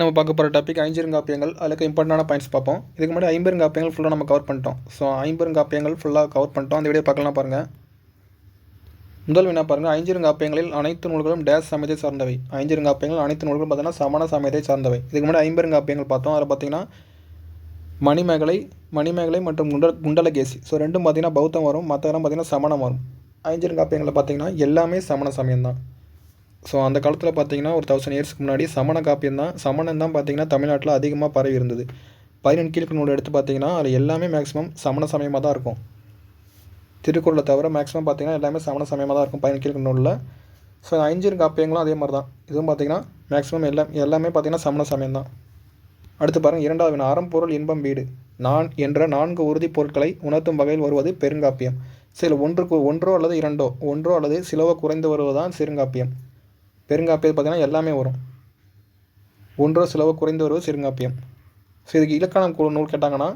நம்ம பார்க்க போகிற டாபிக் ஐஞ்சிருங்காப்பியங்கள் அதுக்கு இம்பார்ட்டண்டான பாயிண்ட்ஸ் பார்ப்போம். இதுக்கு முன்னாடி ஐம்பெருங்காப்பியங்கள் ஃபுல்லாக நம்ம கவர் பண்ணிட்டோம். ஸோ ஐம்பெருங்காப்பியங்கள் ஃபுல்லாக கவர் பண்ணிட்டோம். அந்த வீடியோ பார்க்கலாம் பாருங்கள் முதல் வினா பாருங்கள் ஐஞ்சிருங்காப்பியங்களில் அனைத்து நூல்களும் டேஸ் சமயத்தை சார்ந்தவை. ஐஞ்சிருங்காப்பியங்கள் அனைத்து நூல்களும் பார்த்தீங்கன்னா சமண சமயத்தை சார்ந்தவை. இதுக்கு முன்னாடி ஐம்பெருங்காப்பியங்கள் பார்த்தோம். அதில் பார்த்தீங்கன்னா மணிமேகலை மணிமேகலை மற்றும் குண்டல் குண்டலகேசி. ஸோ ரெண்டும் பார்த்தீங்கன்னா பௌத்தம் வரும். மற்றதெல்லாம் பார்த்தீங்கன்னா சமணம் வரும். ஐஞ்சிருங்காப்பியங்களில் பார்த்தீங்கன்னா எல்லாமே சமண சமயம் தான் ஸோ அந்த காலத்தில் பார்த்தீங்கன்னா ஒரு தௌசண்ட் இயர்ஸ்க்கு முன்னாடி சமண காப்பியம் தான் சமணம் தான் பார்த்தீங்கன்னா தமிழ்நாட்டில் அதிகமாக பரவி இருந்தது. பதினெண்டு கீழ்க்கு நூல் எடுத்து பார்த்தீங்கன்னா அதில் எல்லாமே மேக்ஸிமம் சமண சமயமாக தான் இருக்கும். திருக்குறளை தவிர மேக்ஸிமம் பார்த்தீங்கன்னா எல்லாமே சமண சமயமாக தான் இருக்கும் பதினெண்டு கீழ்க்கு நூலில். ஸோ ஐஞ்சிரு காப்பியங்களும் அதே மாதிரி தான் இதுவும் பார்த்தீங்கன்னா மேக்ஸிமம் எல்லாம் எல்லாமே பார்த்தீங்கன்னா சமண சமயம் தான். அடுத்து பாருங்கள் இரண்டாவது வினா அறம்பொருள் இன்பம் வீடு. நான் என்ற நான்கு உறுதிப் பொருட்களை உணர்த்தும் வகையில் வருவது பெருங்காப்பியம். சில ஒன்றுக்கு ஒன்றோ அல்லது இரண்டோ ஒன்றோ அல்லது சிலவோ குறைந்து வருவதுதான் சிறுங்காப்பியம். பெருங்காப்பியம் பார்த்தீங்கன்னா எல்லாமே வரும். ஒன்றோ சிலவோ குறைந்து வருவது சிறுங்காப்பியம். ஸோ இதுக்கு இலக்கணம் நூல் கேட்டாங்கன்னா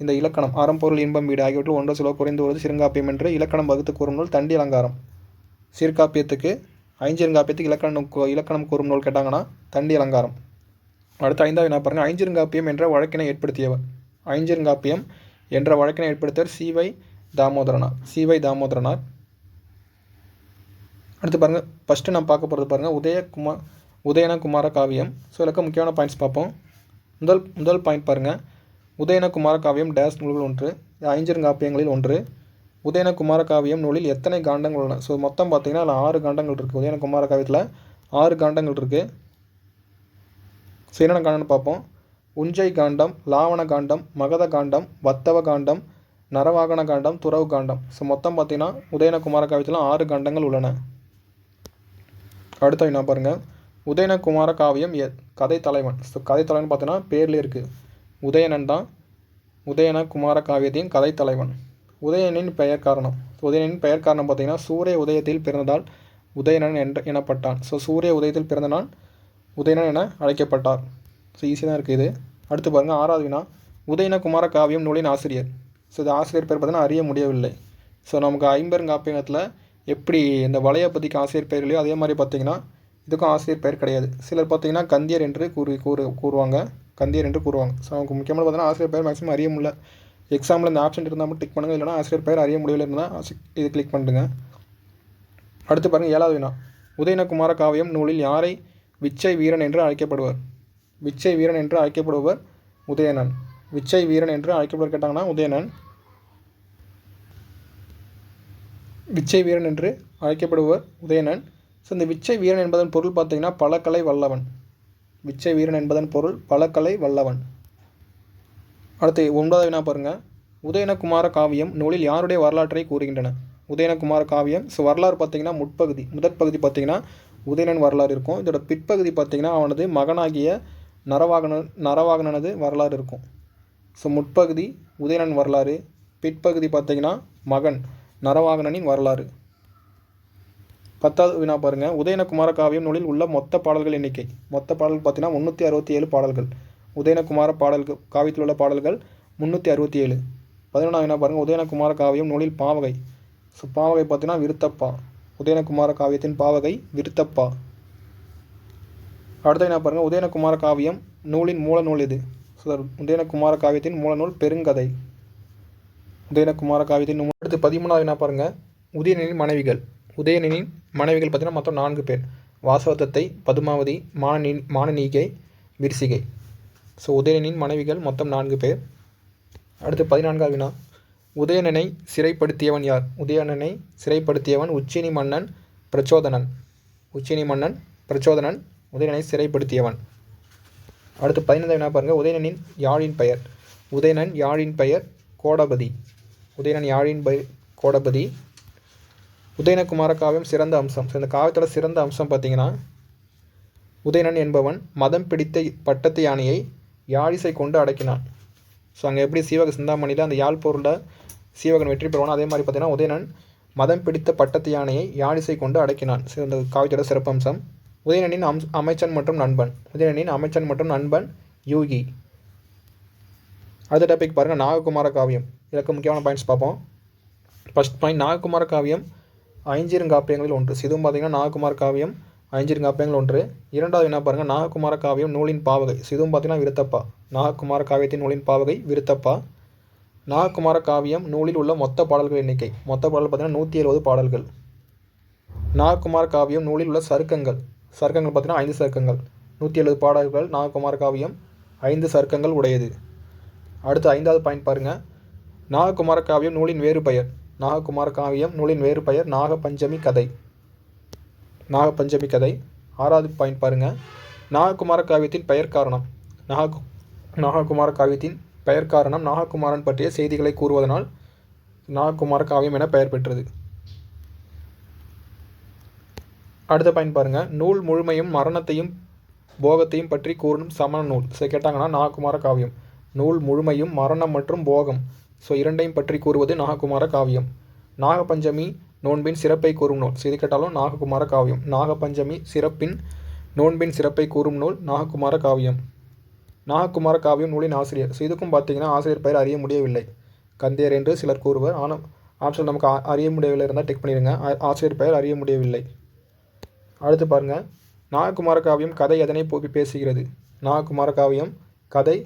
இந்த இலக்கணம் அறம்பொருள் இன்பம் வீடு ஆகியவற்றில் ஒன்றோ சிலவோ குறைந்து வருவது சிறுங்காப்பியம் என்று இலக்கணம் வகுத்து கூறும் நூல் தண்டி அலங்காரம். சீர்காப்பியத்துக்கு ஐஞ்சிருங்காப்பியத்துக்கு இலக்கணம் இலக்கணம் கூறும் நூல் கேட்டாங்கன்னா தண்டி அலங்காரம். அடுத்து ஐந்தாவது என்ன பாருங்கள் ஐஞ்சிருங்காப்பியம் என்ற வழக்கினை ஏற்படுத்தியவர். ஐஞ்சிருங்காப்பியம் என்ற வழக்கினை ஏற்படுத்தியவர் சிவை தாமோதரனார். சிவை தாமோதரனார். அடுத்து பாருங்கள் ஃபஸ்ட்டு நான் பார்க்க போகிறது பாருங்கள் உதயகுமார் உதயன குமார காவியம். ஸோ இதில் முக்கியமான பாயிண்ட்ஸ் பார்ப்போம். முதல் முதல் பாயிண்ட் பாருங்கள் உதயன குமார காவியம் டேஸ் நூல்கள் ஒன்று இது ஒன்று. உதயன குமார காவியம் நூலில் எத்தனை காண்டங்கள் உள்ளன? ஸோ மொத்தம் பார்த்தீங்கன்னா அதில் ஆறு காண்டங்கள் இருக்குது உதயன குமார காவியத்தில் ஆறு காண்டங்கள் இருக்குது ஸோ என்னென்ன காண்டம்னு பார்ப்போம். உஞ்சை காண்டம் லாவண காண்டம் மகத காண்டம் வத்தவ காண்டம் நரவாகன காண்டம் துறவு காண்டம். ஸோ மொத்தம் பார்த்தீங்கன்னா உதயன குமார காவியத்தில் ஆறு காண்டங்கள் உள்ளன. அடுத்த என்ன பாருங்கள் உதயனகுமார காவியம் எ கதை தலைவன். ஸோ கதை தலைவன் பார்த்தோன்னா பேர்லேயே இருக்குது உதயணன் தான் உதயன குமார காவியத்தின் கதை தலைவன். உதயனின் பெயர் காரணம். உதயனின் பெயர் காரணம் பார்த்தீங்கன்னா சூரிய உதயத்தில் பிறந்ததால் உதயணன் என்ற எனப்பட்டான். ஸோ சூரிய உதயத்தில் பிறந்தனால் உதயணன் என அழைக்கப்பட்டார். ஸோ ஈஸியாக தான் இருக்குது இது. அடுத்து பாருங்கள் ஆறாவது வினா. உதயன குமார காவியம் நூலின் ஆசிரியர். ஸோ இது ஆசிரியர் பேர் பார்த்தீங்கன்னா அறிய முடியவில்லை. ஸோ நமக்கு ஐம்பெருங்காப்பியத்தில் எப்படி இந்த வலையை பற்றிக்கு ஆசிரியர் பெயர் இல்லையோ அதே மாதிரி பார்த்தீங்கன்னா இதுக்கும் ஆசிரியர் பெயர் கிடையாது. சிலர் பார்த்தீங்கன்னா கந்தியர் என்று கூறி கூறு கூறுவாங்க. கந்தியர் என்று கூறுவாங்க. ஸோ அவங்க முக்கியமான பார்த்தீங்கன்னா ஆசிரியர் பெயர் மேக்ஸிமம் அறிய முடியல. எக்ஸாமில் இந்த ஆப்ஷன் இருந்தால் மட்டும் டிக் பண்ணுங்கள் இல்லைனா ஆசிரியர் பெயர் அறிய முடியல இருந்தால் இது கிளிக் பண்ணுங்க அடுத்து பாருங்கள் ஏழாவது வினா. உதயனகுமார காவியம் நூலில் யாரை விச்சை வீரன் என்று அழைக்கப்படுவர்? விச்சை வீரன் என்று அழைக்கப்படுவர் உதயணன். விச்சை வீரன் என்று அழைக்கப்படுவர் கேட்டாங்கன்னா உதயணன். விச்சை வீரன் என்று அழைக்கப்படுவர் உதயணன். ஸோ இந்த விச்சை வீரன் என்பதன் பொருள் பார்த்தீங்கன்னா பலக்கலை வல்லவன். விச்சை வீரன் என்பதன் பொருள் பலக்கலை வல்லவன். அடுத்து ஒன்பதாவது வினா பாருங்கள் உதயனகுமார காவியம் நூலில் யாருடைய வரலாற்றை கூறுகின்றன? உதயனகுமார காவியம் ஸோ வரலாறு பார்த்தீங்கன்னா முற்பகுதி முதற் பகுதி பார்த்தீங்கன்னா உதயணன் வரலாறு இருக்கும். இதோட பிற்பகுதி பார்த்தீங்கன்னா அவனது மகனாகிய நரவாகன நரவாகனனது வரலாறு இருக்கும். ஸோ முற்பகுதி உதயணன் வரலாறு பிற்பகுதி பார்த்தீங்கன்னா மகன். நரவாகனனின் வரலாறு. பத்தாவது வினா பாருங்கள் உதயனகுமார காவியம் நூலில் உள்ள மொத்த பாடல்கள் எண்ணிக்கை. மொத்த பாடல்கள் பார்த்தீங்கன்னா முந்நூற்றி அறுபத்தி ஏழு பாடல்கள். உதயனகுமார பாடல்கள் காவியத்தில் உள்ள பாடல்கள் முந்நூற்றி அறுபத்தி ஏழு. பதினொன்றாவது வினா பாருங்கள் உதயனகுமார காவியம் நூலில் பாவகை. ஸோ பாவகை பார்த்தீங்கன்னா விருத்தப்பா. உதயனகுமார காவியத்தின் பாவகை விருத்தப்பா. அடுத்த என்ன பாருங்கள் உதயனகுமார காவியம் நூலின் மூல நூல் இது ஸோ உதயனகுமார காவியத்தின் மூல நூல் பெருங்கதை. உதயனகுமார காவியத்தின் அடுத்து பதிமூணாவது என்ன பாருங்கள் உதயனின் மனைவிகள். உதயனின் மனைவிகள் பார்த்தீங்கன்னா மொத்தம் நான்கு பேர். வாசவதத்தை பதுமாவதி மானனி மானநீகை விர்சிகை. ஸோ உதயனின் மனைவிகள் மொத்தம் நான்கு பேர். அடுத்து பதினான்காவது வினா. உதயணனை சிறைப்படுத்தியவன் யார்? உதயணனை சிறைப்படுத்தியவன் உச்சினி மன்னன் பிரச்சோதனன். உச்சினி மன்னன் பிரச்சோதனன் உதயணனை சிறைப்படுத்தியவன். அடுத்து பதினைந்து வினா பாருங்கள் உதயணனின் யாழின் பெயர். உதயணன் யாழின் பெயர் கோடபதி. உதயணன் யாழின் பை கோடபதி. உதயணகுமார காவியம் சிறந்த அம்சம். ஸோ இந்த காவியத்தோட சிறந்த அம்சம் பார்த்தீங்கன்னா உதயணன் என்பவன் மதம் பிடித்த பட்டத்து யானையை யாழிசை கொண்டு அடக்கினான். ஸோ அங்கே எப்படி சீவக சிந்தாமணியில் அந்த யாழ் பொருளில் சீவகன் வெற்றி பெறுவானோ அதே மாதிரி பார்த்தீங்கன்னா உதயணன் மதம் பிடித்த பட்டத்து யானையை யாழிசை கொண்டு அடக்கினான். ஸோ இந்த காவியத்தோட சிறப்பம்சம். உதயணனின் அம் அமைச்சன் மற்றும் நண்பன். உதயணனின் அமைச்சன் மற்றும் நண்பன் யூகி. அடுத்த டாபிக் பாருங்கள் நாககுமார காவியம். இதற்கு முக்கியமான பாயிண்ட்ஸ் பார்ப்போம். ஃபஸ்ட் பாயிண்ட் நாககுமார காவியம் ஐஞ்சிருங்காப்பியங்களில் ஒன்று. இதுவும் பார்த்திங்கன்னா நாககுமார காவியம் ஐஞ்சிருங்காப்பியங்கள் ஒன்று. இரண்டாவது என்ன பாருங்கள் நாககுமார காவியம் நூலின் பாவகை. ஸோ இதுவும் பார்த்தீங்கன்னா விருத்தப்பா. நாககுமார காவியத்தின் நூலின் பாவகை விருத்தப்பா. நாககுமார காவியம் நூலில் உள்ள மொத்த பாடல்கள் எண்ணிக்கை. மொத்த பாடல் பார்த்தீங்கன்னா நூற்றி எழுபது பாடல்கள். நாககுமார காவியம் நூலில் உள்ள சருக்கங்கள். சருக்கங்கள் பார்த்திங்கன்னா ஐந்து சருக்கங்கள். நூற்றி எழுபது பாடல்கள் நாககுமார காவியம் ஐந்து சருக்கங்கள் உடையது. அடுத்து ஐந்தாவது பாயிண்ட் பாருங்கள் நாககுமார காவியம் நூலின் வேறு பெயர். நாககுமார காவியம் நூலின் வேறு பெயர் நாகபஞ்சமி கதை. நாகபஞ்சமி கதை. ஆறாவது பாயிண்ட் பாருங்கள் நாககுமார காவியத்தின் பெயர் காரணம். நாக நாககுமார காவியத்தின் பெயர் காரணம் நாககுமாரன் பற்றிய செய்திகளை கூறுவதனால் நாககுமார காவியம் என பெயர் பெற்றது. அடுத்த பாயிண்ட் பாருங்கள் நூல் முழுமையும் மரணத்தையும் போகத்தையும் பற்றி கூறும் சமண நூல். கேட்டாங்கன்னா நாககுமார காவியம் நூல் முழுமையும் மரணம் மற்றும் போகம். ஸோ இரண்டையும் பற்றி கூறுவது நாககுமார காவியம். நாகபஞ்சமி நோன்பின் சிறப்பை கூறும் நூல். செய்து இது கேட்டாலும் நாககுமார காவியம். நாகபஞ்சமி சிறப்பின் நோன்பின் சிறப்பை கூறும் நூல் நாககுமார காவியம். நாககுமார காவியம் நூலின் ஆசிரியர். ஸோ இதுக்கும் பார்த்தீங்கன்னா ஆசிரியர் பெயர் அறிய முடியவில்லை. கந்தையர் என்று சிலர் கூறுவர். ஆனால் ஆப்ஷன் நமக்கு அறிய முடியவில்லை இருந்தால் டெக் பண்ணிடுங்க ஆ- ஆசிரியர் பெயர் அறிய முடியவில்லை. அடுத்து பாருங்கள் நாககுமார காவியம் கதை எதனை போக்கி பேசுகிறது? நாககுமார காவியம் கதை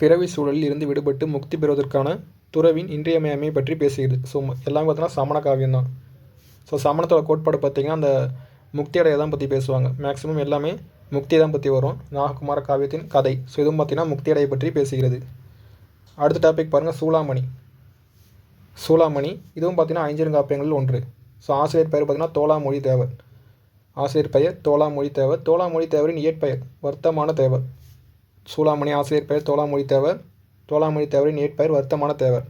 பிறவி சூழலில் இருந்து விடுபட்டு முக்தி பெறுவதற்கான துறவின் இன்றியமையாமை பற்றி பேசுகிறது. ஸோ எல்லாமே பார்த்தோன்னா சமண காவியம் தான் ஸோ சமணத்தோட கோட்பாடு பார்த்தீங்கன்னா அந்த முக்தியடைய தான் பற்றி பேசுவாங்க. மேக்ஸிமம் எல்லாமே முக்தியை தான் பற்றி வரும். நாககுமார காவியத்தின் கதை. ஸோ இதுவும் பார்த்தீங்கன்னா முக்தியடைய பற்றி பேசுகிறது. அடுத்த டாபிக் பாருங்கள் சூளாமணி சூளாமணி இதுவும் பார்த்திங்கன்னா ஐஞ்சிருங்காப்பியங்களில் ஒன்று. ஸோ ஆசிரியர் பெயர் பார்த்தீங்கன்னா தோலாமொழி தேவர். ஆசிரியர் பெயர் தோலாமொழி தேவர். தோலாமொழி தேவரின் இயற்பெயர் வர்த்தமான தேவர். சூளாமணி ஆசிரியர் பெயர் தோலாமொழி தேவர். தோலாமொழி தேவரின் ஏற்பெயர் வருத்தமான தேவர்.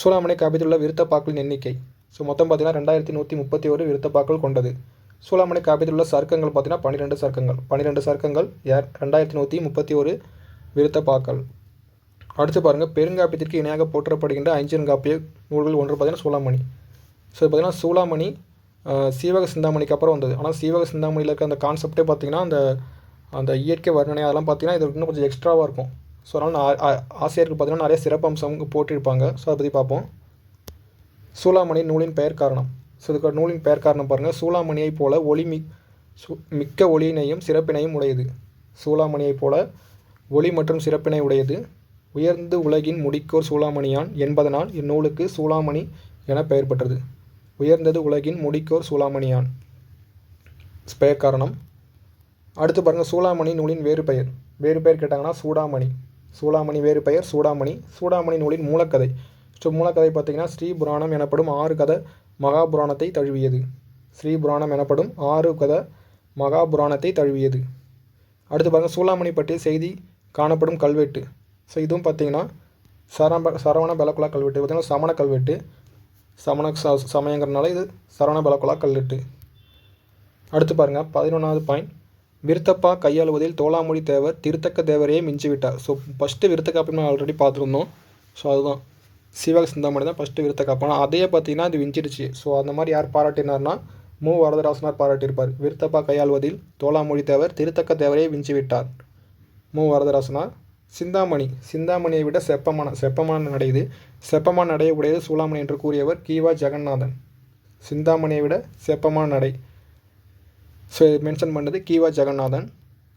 சூளாமணி காப்பியத்தில் விருத்தப்பாக்களின் எண்ணிக்கை. ஸோ மொத்தம் பார்த்தீங்கன்னா ரெண்டாயிரத்தி நூற்றி முப்பத்தி ஒரு விருத்தப்பாக்கள் கொண்டது. சூளாமணி காப்பியத்தில் சர்க்கங்கள் பார்த்தீங்கன்னா பன்னிரெண்டு சர்க்கங்கள். பன்னிரெண்டு சர்க்கங்கள் யார்? ரெண்டாயிரத்தி நூற்றி முப்பத்தி ஒரு விருத்தப்பாக்கள். அடுத்து பாருங்கள் பெருங்காப்பியத்திற்கு இணையாக போற்றப்படுகின்ற ஐஞ்சிருங்காப்பிய நூல்கள் ஒன்று பார்த்தீங்கன்னா சூளாமணி. ஸோ பார்த்தீங்கன்னா சூளாமணி சீவக சிந்தாமணிக்கு அப்புறம் வந்தது. ஆனால் சீவக சிந்தாமணியில் இருக்க அந்த கான்செப்டே பார்த்தீங்கன்னா அந்த அந்த இயற்கை வர்ணனை அதெல்லாம் பார்த்தீங்கன்னா இது இன்னும் கொஞ்சம் எக்ஸ்ட்ராவாக இருக்கும். ஸோ அதனால் நான் பார்த்திங்கன்னா ஆசிரியருக்கு பார்த்தீங்கன்னா நிறைய சிறப்பம்சம் போட்டிருப்பாங்க. ஸோ அதை பற்றி பார்ப்போம். சூளாமணி நூலின் பெயர் காரணம். ஸோ இதுக்கு நூலின் பெயர் காரணம் பாருங்கள் சூளாமணியைப் போல ஒளி மிக் மிக்க ஒளியினையும் சிறப்பினையும் உடையது. சூளாமணியைப் போல ஒளி மற்றும் சிறப்பினை உடையது. உயர்ந்து உலகின் முடிக்கோர் சூளாமணியான் என்பதனால் இந்நூலுக்கு சூளாமணி என பெயர் பெற்றது. உயர்ந்தது உலகின் முடிக்கோர் சூளாமணியான். பெயர் காரணம். அடுத்து பாருங்கள் சூளாமணி நூலின் வேறு பெயர். வேறு பெயர் கேட்டாங்கன்னா சூடாமணி. சூளாமணி வேறு பெயர் சூடாமணி. சூடாமணி நூலின் மூலக்கதை. ஸோ மூலக்கதை பார்த்தீங்கன்னா ஸ்ரீபுராணம் எனப்படும் ஆறு கதை மகாபுராணத்தை தழுவியது. ஸ்ரீபுராணம் எனப்படும் ஆறு கதை மகாபுராணத்தை தழுவியது. அடுத்து பாருங்கள் சூளாமணி பற்றிய செய்தி காணப்படும் கல்வெட்டு. ஸோ இதுவும் பார்த்தீங்கன்னா சரம்ப சரவண பலகுலா கல்வெட்டு. பார்த்தீங்கன்னா சமண கல்வெட்டு. சமண ச சமயங்கிறனால இது சரவண பலகுலா கல்வெட்டு. அடுத்து பாருங்கள் பதினொன்றாவது பாயிண்ட். விருத்தப்பா கையாளுவதில் தோலாமொழி தேவர் திருத்தக்க தேவரையே மிஞ்சிவிட்டார். ஸோ ஃபஸ்ட்டு விருத்தக்காப்பினு ஆல்ரெடி பார்த்துருந்தோம். ஸோ அதுதான். சிவக சிந்தாமணி தான் ஃபஸ்ட்டு விருத்த காப்பம் அதையே பார்த்தீங்கன்னா அது விஞ்சிடுச்சு ஸோ அந்த மாதிரி யார் பாராட்டினார்னா மு. வரதராசனார் பாராட்டியிருப்பார். விருத்தப்பா கையாளுவதில் தோலாமொழி தேவர் திருத்தக்க தேவரையே விஞ்சிவிட்டார் மு. வரதராசனார். சிந்தாமணி. சிந்தாமணியை விட செப்பமான செப்பமான நடை இது செப்பமான நடையை உடையது சூளாமணி என்று கூறியவர் கீவா ஜெகநாதன். சிந்தாமணியை விட செப்பமான நடை. ஸோ மென்ஷன் பண்ணது கீவா ஜெகநாதன்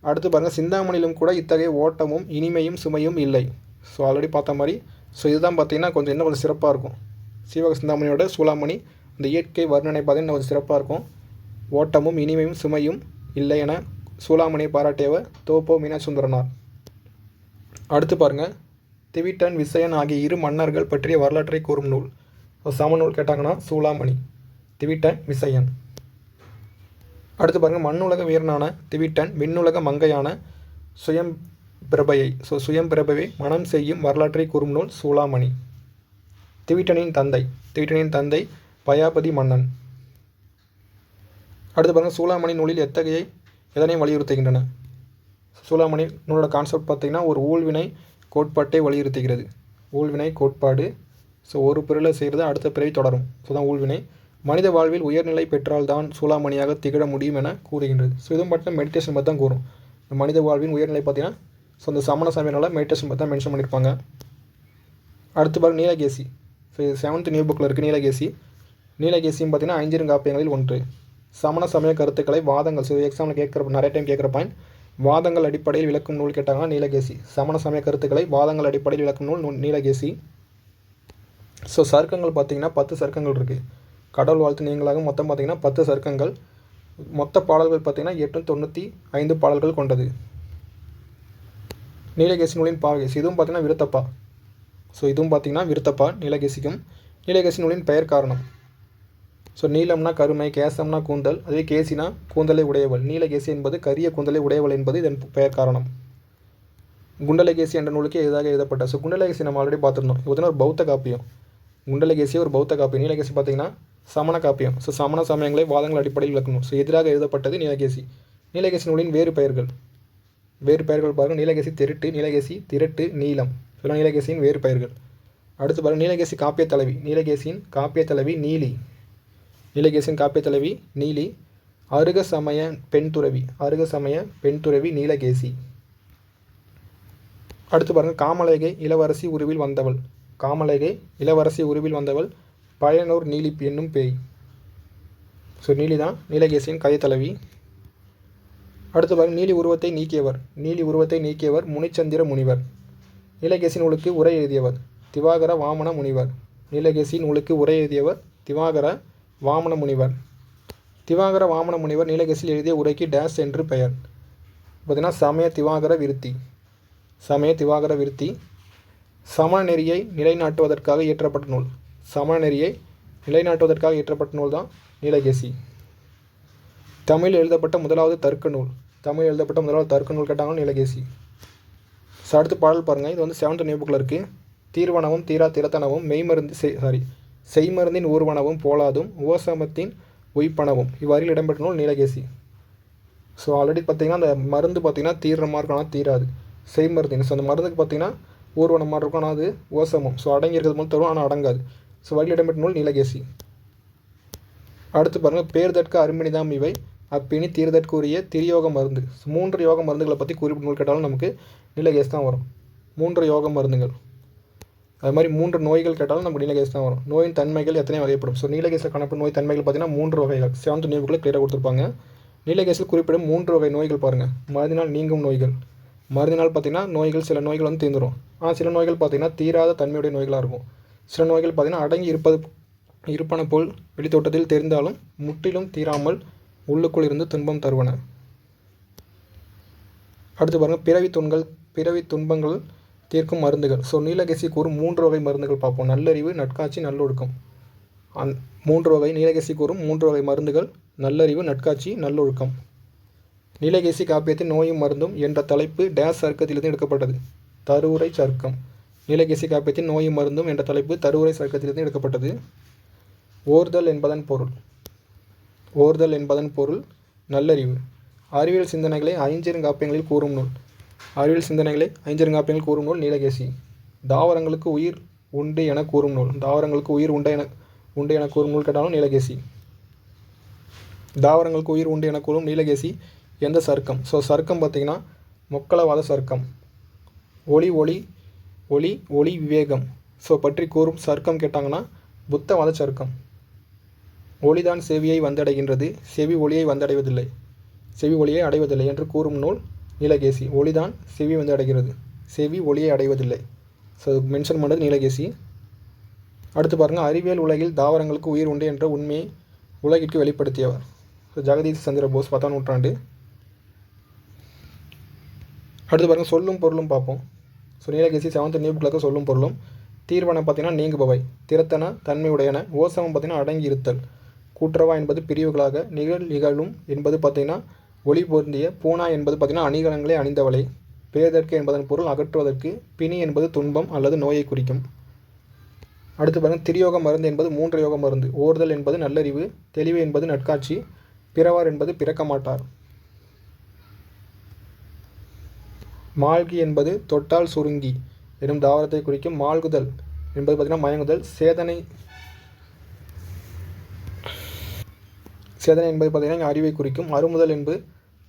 அடுத்து பாருங்கள் சிந்தாமணியிலும் கூட இத்தகைய ஓட்டமும் இனிமையும் சுமையும் இல்லை. ஸோ ஆல்ரெடி பார்த்த மாதிரி ஸோ இதுதான் பார்த்தீங்கன்னா கொஞ்சம் இன்னும் கொஞ்சம் சிறப்பாக இருக்கும். சீவக சிந்தாமணியோட சூளாமணி இந்த இயற்கை வர்ணனை பார்த்தீங்கன்னா கொஞ்சம் சிறப்பாக இருக்கும். ஓட்டமும் இனிமையும் சுமையும் இல்லை என சூளாமணியை பாராட்டியவர் தோப்போ மீனாசுந்தரனார் அடுத்து பாருங்கள் திவிட்டன் விசயன் ஆகிய இரு மன்னர்கள் பற்றிய வரலாற்றை கூறும் நூல். சம சமநூல் கேட்டாங்கன்னா சூளாமணி திவிட்டன் விசயன். அடுத்து பாருங்கள் மண்ணுலக வீரனான திவிட்டன் விண்ணுலக மங்கையான சுயம் பிரபையை ஸோ சுயம் பிரபையை மனம் செய்யும் வரலாற்றை கூறும் நூல் சூளாமணி. திவிட்டனின் தந்தை திவிட்டனின் தந்தை பயாபதி மன்னன். அடுத்து பாருங்கள் சூளாமணி நூலில் எத்தகைய எதனை வலியுறுத்துகின்றன? சூளாமணி நூலோட கான்செப்ட் பார்த்தீங்கன்னா ஒரு ஊழ்வினை கோட்பாட்டை வலியுறுத்துகிறது. ஊழ்வினை கோட்பாடு ஸோ ஒரு பிறலை செய்கிறது அடுத்த பிறவி தொடரும். ஸோ தான் ஊழ்வினை மனித வாழ்வில் உயர்நிலை பெற்றால்தான் சூளாமணியாக திகழ முடியும் என கூறுகின்றது. ஸோ இதுவும் மட்டும் மெடிடேஷன் பற்றி தான் கூறும். இந்த மனித வாழ்வின் உயர்நிலை பார்த்தீங்கன்னா ஸோ இந்த சமண சமயனால மெடிடேஷன் பற்றி தான் மென்ஷன் பண்ணியிருப்பாங்க. அடுத்து பாருங்க நீலகேசி. ஸோ இது செவன்த் நியூ புக்கில் இருக்குது நீலகேசி. நீலகேசியும் பார்த்தீங்கன்னா ஐஞ்சிருங்காப்பியங்களில் ஒன்று. சமண சமய கருத்துக்களை வாதங்கள் ஸோ எக்ஸாமில் கேட்குற நிறைய டைம் கேட்குற பாயிண்ட் வாதங்கள் அடிப்படையில் விளக்கும் நூல் கேட்டாங்கன்னா நீலகேசி. சமண சமய கருத்துக்களை வாதங்கள் அடிப்படையில் விளக்கும் நூல் நூ- நீலகேசி. ஸோ சர்க்கங்கள் பார்த்தீங்கன்னா பத்து சர்க்கங்கள் இருக்குது கடவுள் வாழ்த்து நீங்களாக மொத்தம் பார்த்திங்கன்னா பத்து சர்க்கங்கள். மொத்த பாடல்கள் பார்த்தீங்கன்னா எட்டு தொண்ணூற்றி ஐந்து பாடல்கள் கொண்டது. நீலகேசி நூலின் பாகேசி இதுவும் பார்த்திங்கன்னா விருத்தப்பா. ஸோ இதுவும் பார்த்தீங்கன்னா விருத்தப்பா நீலகேசிக்கும். நீலகேசி நூலின் பெயர் காரணம். ஸோ நீலம்னா கருமை கேசம்னா கூந்தல் அதே கேசினா கூந்தலை உடையவள். நீலகேசி என்பது கரிய கூந்தலை உடையவள் என்பது இதன் பெயர் காரணம். குண்டலகேசி என்ற நூலுக்கு எதிராக எழுதப்பட்ட. ஸோ குண்டலகேசி நம்ம ஆல்ரெடி பார்த்துருந்தோம். இது பார்த்தீங்கன்னா ஒரு பௌத்த காப்பியம். குண்டலகேசி ஒரு பௌத்த காப்பியம். நீலகேசி பார்த்தீங்கன்னா சமண காப்பியம். ஸோ சமண சமயங்களை வாதங்கள் அடிப்படையில் விளக்கணும். ஸோ எதிராக எழுதப்பட்டது நீலகேசி. நீலகேசி நூலின் வேறு பெயர்கள். வேறு பெயர்கள் பாருங்கள் நீலகேசி திருட்டு நீலகேசி திரட்டு நீலம். இதெல்லாம் நீலகேசியின் வேறு பெயர்கள். அடுத்து பாருங்கள் நீலகேசி காப்பிய தலைவி. நீலகேசியின் காப்பிய தலைவி நீலி. நீலகேசியின் காப்பிய தலைவி நீலி. அருக சமய பெண் துறவி. அருக சமய பெண் துறவி நீலகேசி. அடுத்து பாருங்கள் காமலேகை இளவரசி உருவில் வந்தவள். காமலேகை இளவரசி உருவில் வந்தவள். பயனூர் நீலி என்னும் பேய். ஸோ நீலி தான் நீலகேசியின் கதைத்தலைவி அடுத்து பாருங்கள் நீலி உருவத்தை நீக்கியவர். நீலி உருவத்தை நீக்கியவர் முனிச்சந்திர முனிவர். நீலகேசி நூலுக்கு உரை எழுதியவர் திவாகர வாமன முனிவர். நீலகேசி நூலுக்கு உரை எழுதியவர் திவாகர வாமன முனிவர். திவாகர வாமன முனிவர் நீலகேசியில் எழுதிய உரைக்கு டேஸ் என்று பெயர். பார்த்தீங்கன்னா சமய திவாகர விருத்தி. சமய திவாகர விருத்தி. சமண நெறியை நிலைநாட்டுவதற்காக இயற்றப்பட்ட நூல். சமநெறியை நிலைநாட்டுவதற்காக இயற்றப்பட்ட நூல் தான் நீலகேசி. தமிழ் எழுதப்பட்ட முதலாவது தர்க்க நூல். தமிழ் எழுதப்பட்ட முதலாவது தர்க்க நூல் கேட்டாங்க நீலகேசி. ஸோ அடுத்து பாடல் பாருங்கள் இது வந்து செவன்த் நியூ புக்கில் இருக்குது தீர்வனவும் தீரா திறத்தனவும் மெய்மருந்து செய் சாரி செய்மருந்தின் ஊர்வனவும் போலாதும் ஓசமத்தின் உய்ப்பனவும். இவ்வாறில் இடம்பெற்ற நூல் நீலகேசி. ஸோ ஆல்ரெடி பார்த்தீங்கன்னா அந்த மருந்து பார்த்தீங்கன்னா தீர்ற மாதிரி இருக்கும் ஆனால் தீராது. செய்மருந்தின் ஸோ அந்த மருந்துக்கு பார்த்தீங்கன்னா ஊர்வனமாக இருக்கும். ஆனால் அது ஓசமம் ஸோ அடங்கி இருக்கிறது மூலம் தரும் ஆனால் அடங்காது. ஸோ வழியில் இடம்பெற்ற நூல் நீலகேசி. அடுத்து பாருங்கள் பேர்தற்கு அருமணிதாம் இவை. அப்பினி தீர்தற்குரிய திரியோக மருந்து. மூன்று யோக மருந்துகளை பற்றி குறிப்பிட்ட நூல் கேட்டாலும் நமக்கு நீலகேஸ் தான் வரும். மூன்று யோக மருந்துகள். அது மாதிரி மூன்று நோய்கள் கேட்டாலும் நமக்கு நீலகேஸ் தான் வரும். நோயின் தன்மைகள் எத்தனை வகைப்படும்? ஸோ நீலகேசில் காணப்படும் நோய் தன்மைகள் பார்த்தீங்கன்னா மூன்று வகைகள். செவன்த் நியூக்குள்ளே கிளியராக கொடுத்துருப்பாங்க. நீலகேசில் குறிப்பிடும் மூன்று வகை நோய்கள் பாருங்கள் மருந்தினால் நீங்கும் நோய்கள். மருந்தினால் பார்த்தீங்கன்னா நோய்கள் சில நோய்கள் வந்து தீர்ந்துடும் ஆனால் சில நோய்கள் பார்த்தீங்கன்னா தீராத தன்மையுடைய நோய்களாக இருக்கும். சில நோய்கள் பார்த்தீங்கன்னா அடங்கி இருப்பது இருப்பன போல் வெளித்தோட்டத்தில் தெரிந்தாலும் முற்றிலும் தீராமல் உள்ளுக்குள் இருந்து துன்பம் தருவன. அடுத்து பாருங்கள் பிறவி துண்கள் பிறவி துன்பங்கள் தீர்க்கும் மருந்துகள். ஸோ நீலகேசி கூறும் மூன்று வகை மருந்துகள் பார்ப்போம். நல்லறிவு நட்காட்சி நல்லொழுக்கம். அந் மூன்று வகை நீலகேசி கூறும் மூன்று வகை மருந்துகள் நல்லறிவு நட்காட்சி நல்லொழுக்கம். நீலகேசி காப்பியத்தின் நோயும் மருந்தும் என்ற தலைப்பு டேஸ் சர்க்கத்திலிருந்து எடுக்கப்பட்டது. தருவுரை சர்க்கம். நீலகேசி காப்பியத்தின் நோய் மருந்தும் என்ற தலைப்பு தருவுரை சர்க்கத்திலிருந்து எடுக்கப்பட்டது. ஓர்தல் என்பதன் பொருள். ஓர்தல் என்பதன் பொருள் நல்லறிவு. அறிவியல் சிந்தனைகளை ஐஞ்சிறுங்காப்பியங்களில் கூறும் நூல். அறிவியல் சிந்தனைகளை ஐஞ்சிறுங்காப்பியங்களில் கூறும் நூல் நீலகேசி. தாவரங்களுக்கு உயிர் உண்டு என கூறும் நூல். தாவரங்களுக்கு உயிர் உண்டு என உண்டு என கூறும் நூல் கேட்டாலும் நீலகேசி. தாவரங்களுக்கு உயிர் உண்டு என கூறும் நீலகேசி எந்த சர்க்கம்? ஸோ சர்க்கம் பார்த்திங்கன்னா மொக்களவாத சர்க்கம். ஒளி ஒளி ஒளி ஒளி விவேகம். ஸோ பற்றி கூறும் சர்க்கம் கேட்டாங்கன்னா புத்தவாத சர்க்கம். ஒளிதான் செவியை வந்தடைகின்றது. செவி ஒளியை வந்தடைவதில்லை. செவி ஒளியை அடைவதில்லை என்று கூறும் நூல் நீலகேசி. ஒளிதான் செவி வந்து அடைகிறது செவி ஒளியை அடைவதில்லை. ஸோ மென்ஷன் பண்ணது நீலகேசி. அடுத்து பாருங்கள் அறிவியல் உலகில் தாவரங்களுக்கு உயிர் உண்டு என்ற உண்மையை உலகிற்கு வெளிப்படுத்தியவர். ஸோ ஜெகதீஷ் சந்திர போஸ் பத்தாம் நூற்றாண்டு. அடுத்து பாருங்கள் சொல்லும் பொருளும் பார்ப்போம். ஸோ நீலகேசி செவன்த் நியூ புக்கில் சொல்லும் பொருளும் தீர்வன பார்த்தீங்கன்னா நீங்குபவை திறத்தன தன்மையுடையன ஓசமம் பார்த்தீங்கன்னா அடங்கி இருத்தல் கூட்டுறவா என்பது பிரிவுகளாக நிகழ் நிகழும் என்பது பார்த்தீங்கன்னா ஒளி பொருந்திய பூனா என்பது பார்த்தீங்கன்னா அணிகலங்களை அணிந்தவளை. பேதற்கு என்பதன் பொருள் அகற்றுவதற்கு பிணி என்பது துன்பம் அல்லது நோயை குறிக்கும். அடுத்து பாருங்கள் திரியோக மருந்து என்பது மூன்று யோக மருந்து. ஓர்தல் என்பது நல்லறிவு தெளிவு என்பது நட்காட்சி பிறவார் என்பது பிறக்க மாட்டார் மால்கி என்பது தொட்டால் சுருங்கி எனும் தாவரத்தை குறிக்கும் மால்குதல் என்பது பார்த்தீங்கன்னா மயங்குதல். சேதனை சேதனை என்பது பார்த்தீங்கன்னா அறிவை குறிக்கும். அருமுதல் என்பது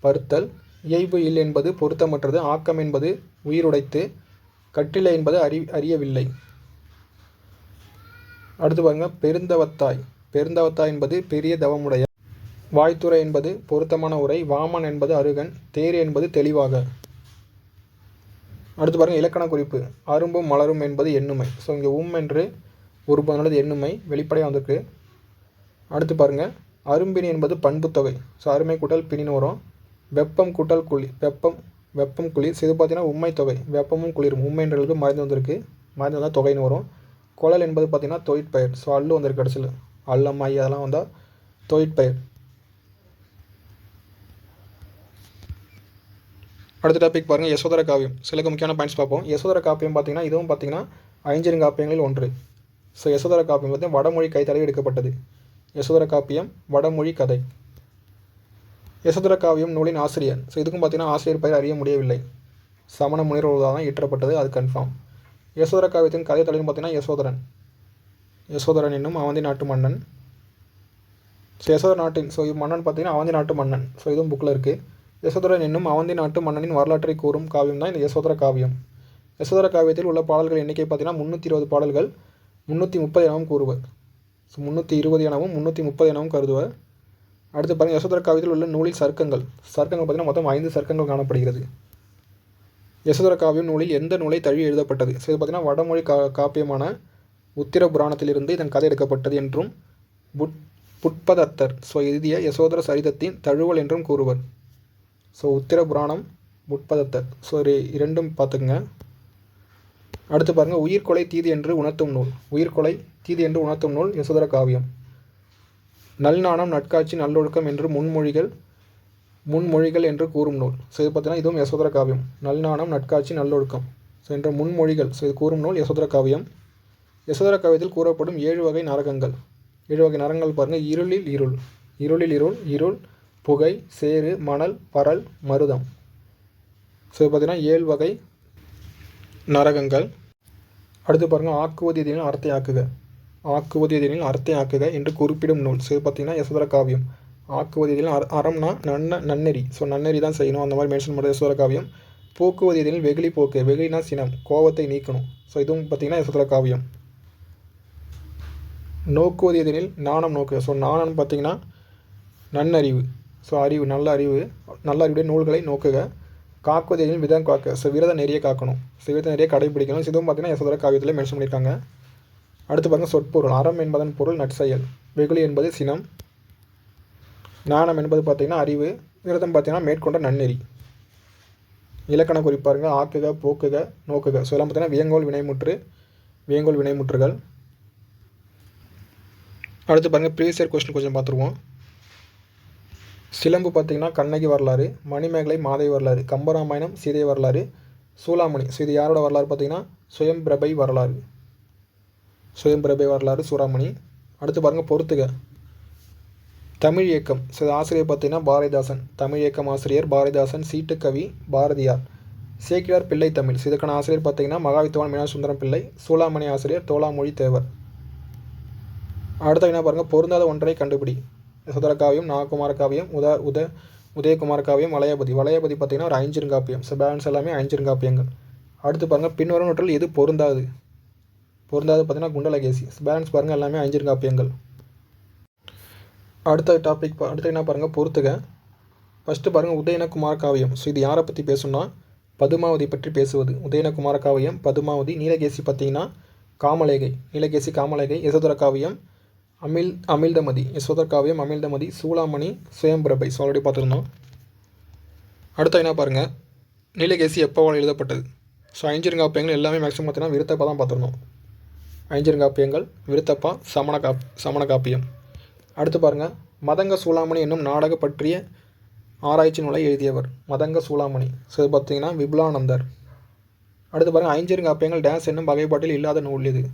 பருத்தல். இயைபு இல் என்பது பொருத்தமற்றது. ஆக்கம் என்பது உயிருடைத்து. கட்டிலை என்பது அறி அறியவில்லை. அடுத்து பாருங்க பெருந்தவத்தாய். பெருந்தவத்தாய் என்பது பெரிய தவமுடைய. வாய்த்துறை என்பது பொருத்தமான உரை. வாமன் என்பது அருகன். தேர் என்பது தெளிவாக. அடுத்து பாருங்கள் இலக்கண குறிப்பு. அரும்பும் மலரும் என்பது எண்ணுமை. ஸோ இங்கே உம் என்று உருப்பதனது எண்ணுமை வெளிப்படையாக வந்திருக்கு. அடுத்து பாருங்கள் அரும்பினி என்பது பண்புத்தொகை ஸோ அருமை கூட்டல் பிணின்னு வரும். வெப்பம் கூட்டல் குளி வெப்பம் வெப்பம் குளிர். ஸோ இது பார்த்தீங்கன்னா உண்மை தொகை. வெப்பமும் குளிரும். உண்மை என்றது மறைந்து வந்திருக்கு. மறைந்து வந்தால் தொகைன்னு வரும். குழல் என்பது பார்த்தீங்கன்னா தொழிற்பயிர் ஸோ அல்லு வந்திருக்கு கடைசியில். அல்லம்மாய் அதெல்லாம் வந்தால் தொழிற்பயிர் அடுத்த டாபிக் பாருங்கள் யசோதர காவியம். சில முக்கியமான பாயிண்ட்ஸ் பார்ப்போம். யசோதர காப்பியம் பார்த்தீங்கன்னா இதுவும் பார்த்தீங்கன்னா ஐஞ்சிருங்காப்பியங்களில் ஒன்று. ஸோ யசோதர காப்பியம் பார்த்தீங்கன்னா வடமொழி கைத்தலை எடுக்கப்பட்டது. யசோதர காப்பியம் வடமொழி கதை. யசோதர காவியம் நூலின் ஆசிரியர். ஸோ இதுக்கும் பார்த்தீங்கன்னா ஆசிரியர் பெயர் அறிய முடியவில்லை. சமண முனிவர்களால் தான் இயற்றப்பட்டது அது கன்ஃபார்ம் யசோதர காவியத்தின் கதை தலைவன் பார்த்தீங்கன்னா யசோதரன். யசோதரன் என்னும் அவந்தி நாட்டு மன்னன். ஸோ யசோதர நாட்டின் ஸோ மன்னன் பார்த்தீங்கன்னா அவந்தி நாட்டு மன்னன். ஸோ இதுவும் புக்கில் இருக்குது யசோதரன் என்னும் அவந்தி நாட்டு மன்னனின் வரலாற்றை கூறும் காவியம் தான் இந்த யசோதர காவியம். யசோதர காவியத்தில் உள்ள பாடல்கள் எண்ணிக்கை பார்த்தீங்கன்னா முந்நூற்றி இருபது பாடல்கள் முந்நூற்றி முப்பது எனவும் கூறுவர். ஸோ முந்நூற்றி இருபது எனவும் முந்நூற்றி முப்பது எனவும் கருதுவர். அடுத்து பாருங்கள் யசோதர காவியத்தில் உள்ள நூலில் சர்க்கங்கள். சர்க்கங்கள் பார்த்தீங்கன்னா மொத்தம் ஐந்து சர்க்கங்கள் காணப்படுகிறது. யசோதர காவியம் நூலில் எந்த நூலை தழுவி எழுதப்பட்டது? ஸோ இது பார்த்தீங்கன்னா வடமொழி கா காப்பியமான உத்திர புராணத்திலிருந்து இதன் கதை எடுக்கப்பட்டது என்றும் புட் புட்பதத்தர் ஸோ எழுதிய யசோதர சரிதத்தின் தழுவல் என்றும் கூறுவர். ஸோ உத்திர புராணம் முட்பதத்தர் ஸோ இரண்டும் பார்த்துக்குங்க. அடுத்து பாருங்கள் உயிர்கொலை தீது என்று உணர்த்தும் நூல். உயிர்கொலை தீது என்று உணர்த்தும் நூல் யசோதர காவியம். நல்நாணம் நட்காட்சி நல்லொழுக்கம் என்று முன்மொழிகள் முன்மொழிகள் என்று கூறும் நூல். ஸோ இது பார்த்தீங்கன்னா இதுவும் யசோதர காவியம். நல்நாணம் நட்காட்சி நல்லொழுக்கம். ஸோ என்ற முன்மொழிகள். ஸோ இது கூறும் நூல் யசோதர காவியம். யசோதர காவியத்தில் கூறப்படும் ஏழு வகை நரகங்கள். ஏழு வகை நரகங்கள் பாருங்கள் இருளில் இருள். இருளில் இருள் இருள் புகை சேறு மணல் பரல் மருதம். ஸோ பார்த்தீங்கன்னா ஏழு வகை நரகங்கள். அடுத்து பாருங்கள் ஆக்குவது எதிரில் அறத்தை ஆக்குக. ஆக்குவது எதிரில் அறத்தை ஆக்குக என்று குறிப்பிடும் நூல். ஸோ பார்த்தீங்கன்னா யசோதர காவியம் ஆக்குவது எதிரில் அற அறம்னா நன்ன நன்னெறி. ஸோ நன்னெறி தான் செய்யணும். அந்த மாதிரி மென்ஷன் பண்ணுறது யசோதர காவியம் போக்குவது எதிரில் வெகுளி போக்கு. வெகுளினா சினம். கோபத்தை நீக்கணும். ஸோ இதுவும் பார்த்தீங்கன்னா யசோதர காவியம் நோக்குவது எதிரில் நாணம் நோக்கு ஸோ நாணம்னு பார்த்தீங்கன்னா நன்னறிவு. ஸோ அறிவு நல்ல அறிவு நல்ல அறிவுடைய நூல்களை நோக்குக. காக்குவதையும் விதம் காக்க ஸோ விரத நிறைய காக்கணும். ஸோ விரத நிறைய கடைபிடிக்கணும். இதுவும் பார்த்தீங்கன்னா யசோதர காவியத்தில் மென்ஷன் பண்ணியிருக்காங்க. அடுத்து பாருங்கள் சொற்பொருள். அறம் என்பதன் பொருள் நற்செயல். வெகுளி என்பது சினம். நாணம் என்பது பார்த்திங்கன்னா அறிவு. விரதம் பார்த்திங்கன்னா மேற்கொண்ட நன்னெறி. இலக்கண குறிப்பாருங்க ஆக்குக போக்குக நோக்குக. ஸோ எல்லாம் பார்த்தீங்கன்னா வியங்கோல் வினைமுற்று வியங்கோல் வினைமுற்றுகள். அடுத்து பாருங்கள் ப்ரீவியஸ் கொஸ்டின் கொஞ்சம் பார்த்துருவோம் சிலம்பு பார்த்திங்கன்னா கண்ணகி வரலாறு மணிமேகலை மாதை வரலாறு கம்பராமாயணம் சீதை வரலாறு சூளாமணி. ஸோ இது யாரோட வரலாறு பார்த்திங்கன்னா சுயம்பிரபை வரலாறு. சுயம்பிரபை வரலாறு சூறாமணி. அடுத்து பாருங்கள் பொறுத்துக. தமிழ் இயக்கம். ஸோ இது ஆசிரியர் பார்த்திங்கன்னா பாரதிதாசன். தமிழ் இயக்கம் ஆசிரியர் பாரதிதாசன் சீட்டுக்கவி பாரதியார். சேக்கிழார் பிள்ளை தமிழ். ஸோ இதுக்கான ஆசிரியர் பார்த்திங்கன்னா மகாவித்துவான் மீனா சுந்தரம் பிள்ளை சூளாமணி ஆசிரியர் தோலாமொழி தேவர் அடுத்த என்ன பாருங்கள் பொருந்தாத ஒன்றை கண்டுபிடி. சுதர காவியம் நாககுமார காவியம் உத உத உதயகுமார காவியம் வளையபதி. வளையபதி பார்த்திங்கன்னா ஒரு ஐஞ்சிருங்காப்பியம். ஸோ பேலன்ஸ் எல்லாமே ஐஞ்சிருங்காப்பியங்கள். அடுத்து பாருங்கள் பின்வரும் நூற்றில் எது பொருந்தாது? பொருந்தாது பார்த்தீங்கன்னா குண்டலகேசி பேலன்ஸ் பாருங்கள் எல்லாமே ஐஞ்சிருங்காப்பியங்கள். அடுத்த டாபிக் அடுத்து என்ன பாருங்கள் பொறுத்துக. ஃபஸ்ட்டு பாருங்கள் உதயனகுமார காவியம் ஸோ இது யாரை பற்றி பேசணும்னா பதுமாவதி பற்றி பேசுவது. உதயனகுமார காவியம் பதுமாவதி. நீலகேசி பார்த்தீங்கன்னா காமலேகை. நீலகேசி காமலேகை. யசோதர காவியம் அமில் அமிழ்தமதி யசோதர் காவியம் அமிழ்தமதி சூளாமணி சுயம்பிரபை. ஸோ ஆல்ரெடி பார்த்துருந்தோம். அடுத்த என்ன பாருங்கள் நீலகேசி எப்போவால் எழுதப்பட்டது? ஸோ ஐஞ்சிருங்காப்பியங்கள் எல்லாமே மேக்ஸிமம் பார்த்தீங்கன்னா விருத்தப்பா தான் பார்த்துருந்தோம். ஐஞ்சிருங்காப்பியங்கள் விருத்தப்பா சமண காப் சமண காப்பியம். அடுத்து பாருங்கள் மதங்க சூளாமணி என்னும் நாடக பற்றிய ஆராய்ச்சி நூலை எழுதியவர். மதங்க சூளாமணி. ஸோ இது பார்த்தீங்கன்னா விபுலானந்தர். அடுத்து பாருங்கள் ஐஞ்சிருங்காப்பியங்கள் டான்ஸ் என்னும் வகைப்பாட்டில் இல்லாத நூல் இது.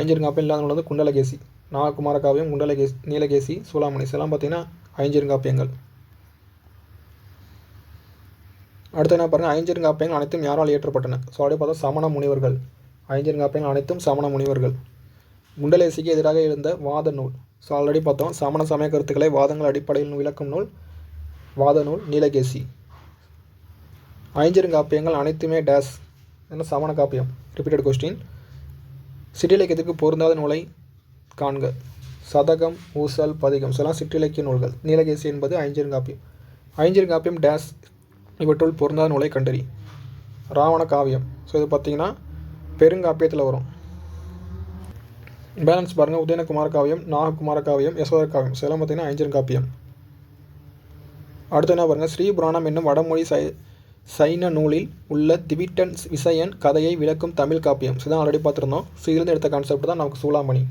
ஐஞ்சிருங்காப்பியம் இல்லாத நூல் வந்து குண்டலகேசி. நாககுமார காவியம் குண்டலகேசி நீலகேசி சூளாமணி. இதெல்லாம் பார்த்தீங்கன்னா ஐஞ்சிருங்காப்பியங்கள். அடுத்து என்ன பாருங்கள் ஐஞ்சிருங்காப்பியங்கள் அனைத்தும் யாரால் இயற்றப்பட்டன? ஸோ அப்படியே பார்த்தா சமண முனிவர்கள். ஐஞ்சிருங்காப்பியங்கள் அனைத்தும் சமண முனிவர்கள். குண்டலேசிக்கு எதிராக இருந்த வாத நூல். ஸோ ஆல்ரெடி பார்த்தோம் சமண சமய கருத்துக்களை வாதங்கள் அடிப்படையில் விளக்கும் நூல் வாத நூல் நீலகேசி. ஐஞ்சிருங்காப்பியங்கள் அனைத்துமே டேஸ். என்ன சமண காப்பியம்? ரிப்பீட்டட் கொஸ்டின் சிற்றிலக்கியத்துக்கு பொருந்தாத நூலை காண்க. சதகம் ஊசல் பதிகம் இதெல்லாம் சிற்றிலக்கிய நூல்கள். நீலகேசி என்பது ஐஞ்சிருங்காப்பியம் ஐஞ்சிருங்காப்பியம் டேஸ் இவற்றுள் பொருந்தாத நூலை கண்டறி. ராவண காவியம். ஸோ இது பார்த்திங்கன்னா பெருங்காப்பியத்தில் வரும். பேலன்ஸ் பாருங்கள் உதயனகுமார காவியம் நாககுமார காவியம் யசோதர காவியம். ஸோ எல்லாம் பார்த்தீங்கன்னா ஐஞ்சிறுகாப்பியம் அடுத்து என்ன பாருங்கள் ஸ்ரீபுராணம் என்னும் வடமொழி சை சைன நூலில் உள்ள திவிட்டன் விசயன் கதையை விளக்கும் தமிழ் காப்பியம். ஸோ இதான் ஆல்ரெடி பார்த்துருந்தோம் ஸோ இதுலேருந்து எடுத்த கான்செப்ட் தான் நமக்கு சூளாமணி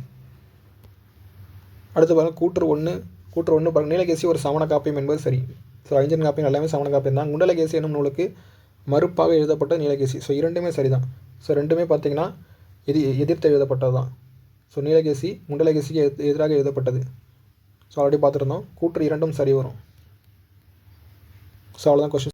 அடுத்து பாருங்கள் கூற்று ஒன்று கூற்று ஒன்று பாருங்கள் நீலகேசி ஒரு சமண காப்பியம் என்பது சரி. ஸோ ஐஞ்சன் காப்பியம் எல்லாமே சமண காப்பியம் தான். குண்டலகேசி என்னும் நூலுக்கு மறுப்பாக எழுதப்பட்ட நீலகேசி. ஸோ இரண்டுமே சரி தான் ஸோ ரெண்டுமே பார்த்தீங்கன்னா எதி எதிர்த்து எழுதப்பட்டது தான். ஸோ நீலகேசி குண்டலகேசிக்கு எதிர்- எதிராக எழுதப்பட்டது. ஸோ ஆல்ரெடி பார்த்துருந்தோம். கூற்று இரண்டும் சரி வரும். ஸோ அவ்வளோதான் கொஸ்டின்